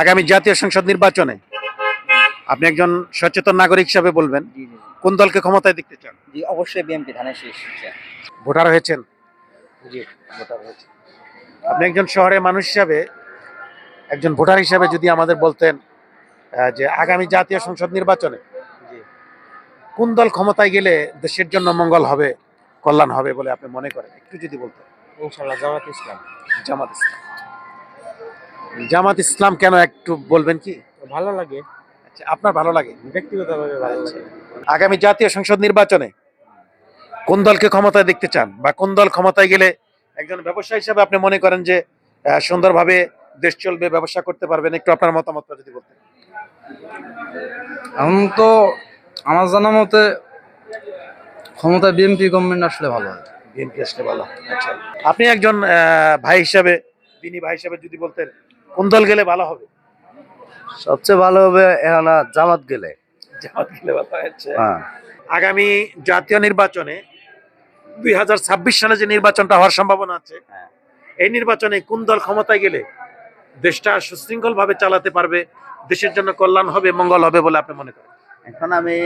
আগামী জাতীয় সংসদ নির্বাচনে আপনি একজন সচেতন নাগরিক হিসাবে বলবেন কোন দলকে ক্ষমতায় দেখতে চান? জি অবশ্যই বিএনপি ধানের শীষ ভোটার হয়েছেন? জি ভোটার হয়েছে। আপনি একজন শহরের মানুষ হিসাবে একজন ভোটার হিসাবে যদি আমাদের বলতেন যে আগামী জাতীয় সংসদ নির্বাচনে জি। কোন দল ক্ষমতায় গেলে দেশের জন্য মঙ্গল হবে কল্যাণ হবে বলে আপনি মনে করেন? একটু যদি বলতেন। ইনশাল্লাহ জামাত ইসলাম। জামাত ইসলাম। জামাত ইসলাম কেন একটু বলবেন কি? ভালো লাগে। আচ্ছা আপনার ভালো লাগে? ব্যক্তিগতভাবে ভালো লাগে। আগামী জাতীয় সংসদ নির্বাচনে কোন দলকে ক্ষমতায় দেখতে চান? বা কোন দল ক্ষমতায় গেলে একজন ব্যবসায়ী হিসাবে আপনি মনে করেন যে সুন্দরভাবে দেশ চলবে ব্যবসা করতে পারবেন? একটু আপনার মতামতটা যদি বলতেন। এখন তো আমার জানা মতে ক্ষমতা বিএনপি গভর্নমেন্ট আসলে ভালো হয়। বিএনপি আসলে ভালো আচ্ছা। আপনি একজন আহ, ভাই হিসাবে তিনি ভাই হিসাবে যদি বলতেন কোন দল গেলে ভালো হবে? সবচেয়ে ভালো হবে এখন জামাত গেলে। জামাত গেলে ভালো আচ্ছা। হ্যাঁ। আগামী জাতীয় নির্বাচনে দুই সালে যে নির্বাচনটা হওয়ার সম্ভাবনা আছে হ্যাঁ। এই নির্বাচনে কোন দল ক্ষমতায় গেলে দেশটা সুশৃঙ্খল ভাবে চালাতে পারবে দেশের জন্য কল্যাণ হবে মঙ্গল হবে বলে আপনি মনে করেন? এখন আমি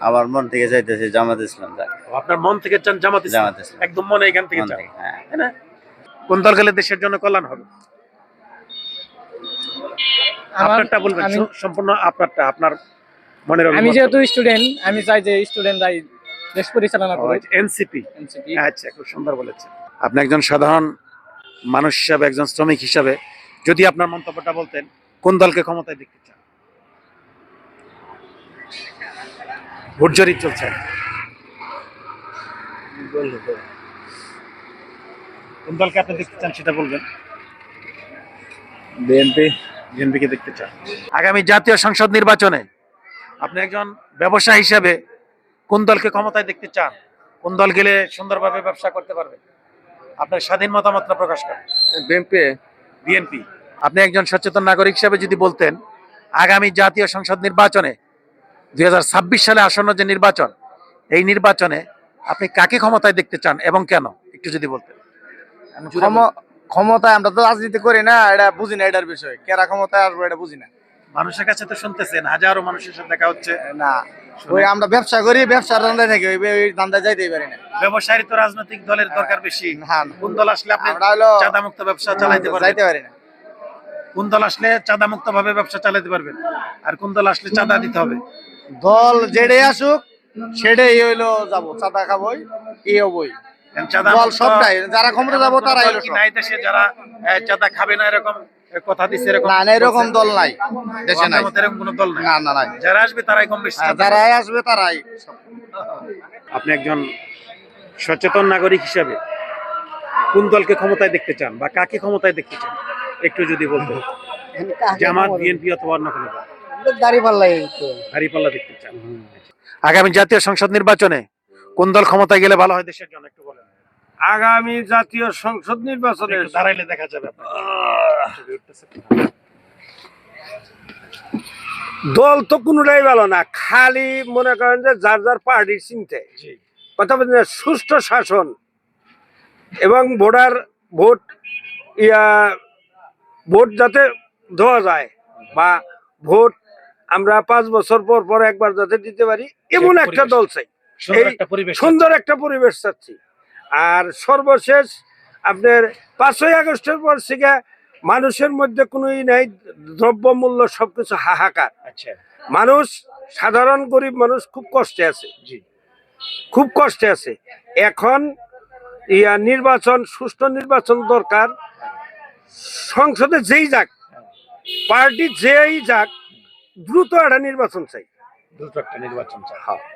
আমার মন থেকে চাইতেছি জামাত ইসলাম আপনার মন থেকে চান জামাত ইসলাম? একদম মনে এখান থেকে চান। হ্যাঁ? কোন দল গেলে দেশের জন্য কল্যাণ হবে? আপনারটা বলবেন সম্পূর্ণ আপনারটা আপনার মনের আমি যেহেতু স্টুডেন্ট আমি চাই যে স্টুডেন্টরাই দেশ পরিচালনা করুক। এনসিপি আচ্ছা খুব সুন্দর বলেছেন। আপনি একজন সাধারণ মানুষ হিসাবে একজন শ্রমিক হিসাবে যদি আপনার মন্তব্যটা বলতেন কোন দলকে ক্ষমতায় দেখতে চান? ভোট জরিপ চলছে। কোন দলকে আপনি দেখতে চান সেটা বলবেন। বিএনপি। বিএনপিকে দেখতে চান। আগামী জাতীয় সংসদ নির্বাচনে আপনি একজন ব্যবসায়ী হিসাবে কোন দলকে ক্ষমতায় দেখতে চান? কোন দল গেলে সুন্দরভাবে ব্যবসা করতে পারবে? আপনার স্বাধীন মতামতটা প্রকাশ করেন বিএনপি। বিএনপি। আপনি একজন সচেতন নাগরিক হিসাবে যদি বলতেন আগামী জাতীয় সংসদ নির্বাচনে দুই হাজার ছাব্বিশ সালে আসন্ন যে নির্বাচন এই নির্বাচনে আপনি কাকে ক্ষমতায় দেখতে চান এবং কেন? একটু যদি বলতেন। ক্ষমতায় আমরা তো রাজনীতি করি না এটা বুঝি না এটার বিষয়। কেরা ক্ষমতায় আসব এটা বুঝি না। মানুষের কাছে তো শুনতেছেন হাজারো মানুষের সাথে দেখা হচ্ছে। না ওই আমরা ব্যবসা করি ব্যবসার ধান্দায় থাকি ওই ধান্দায় যাইতেই পারি না। ব্যবসায়ী তো রাজনৈতিক দলের দরকার বেশি। কোন দল আসলে আপনি চাঁদা মুক্ত ব্যবসা চালাইতে পারবেন? যাইতে পারি না। কোন দল আসলে চাঁদা মুক্ত ভাবে ব্যবসা চালাতে পারবেন? আর কোন দল আসলে চাঁদা দিতে হবে? দল যেটাই আসুক সেটাই হইল যাব চাঁদা খাবোই এই হবই। দল সবটাই যারা ক্ষমতা যাব তারা। নাই দেশে যারা চাঁদা খাবে না এরকম কথা দিচ্ছে এরকম না না, এরকম দল নাই দেশে নাই। এরকম কোনো দল নাই। না না নাই। যারা আসবে তারাই কম বেশি হ্যাঁ, আসবে তারাই আপনি একজন সচেতন নাগরিক হিসাবে কোন দলকে ক্ষমতায় দেখতে চান বা কাকে ক্ষমতায় দেখতে চান? একটু যদি বলতেন। জামাত বিএনপি অথবা অন্য কোনো দল। দাঁড়িপাল্লাই দাঁড়িপাল্লা দেখতে চান। আগামী জাতীয় সংসদ নির্বাচনে কোন দল ক্ষমতায় গেলে ভালো হয় দেশের জন্য একটু বলেন। আগামী জাতীয় সংসদ নির্বাচনে দাঁড়াইলে দেখা যাবে দল তো কোনোটাই ভালো না খালি মনে করেন যে যার যার পার্টির চিন্তে। কথা বলছেন সুষ্ঠু শাসন এবং ভোটার ভোট ইয়া ভোট যাতে দেওয়া যায় বা ভোট আমরা পাঁচ বছর পর পর একবার যাতে দিতে পারি এমন একটা দল চাই। সুন্দর একটা পরিবেশ চাচ্ছি। আর সর্বশেষ আপনার পাঁচই আগস্টের পর থেকে মানুষের মধ্যে কোনোই নাই দ্রব্যমূল্য সবকিছু হাহাকার। আচ্ছা। মানুষ সাধারণ গরিব মানুষ খুব কষ্টে আছে। খুব কষ্টে আছে। এখন ইয়া নির্বাচন সুষ্ঠু নির্বাচন দরকার। সংসদে যেই যাক পার্টি যেই যাক দ্রুত একটা নির্বাচন চাই। দ্রুত একটা নির্বাচন চাই। হ্যাঁ।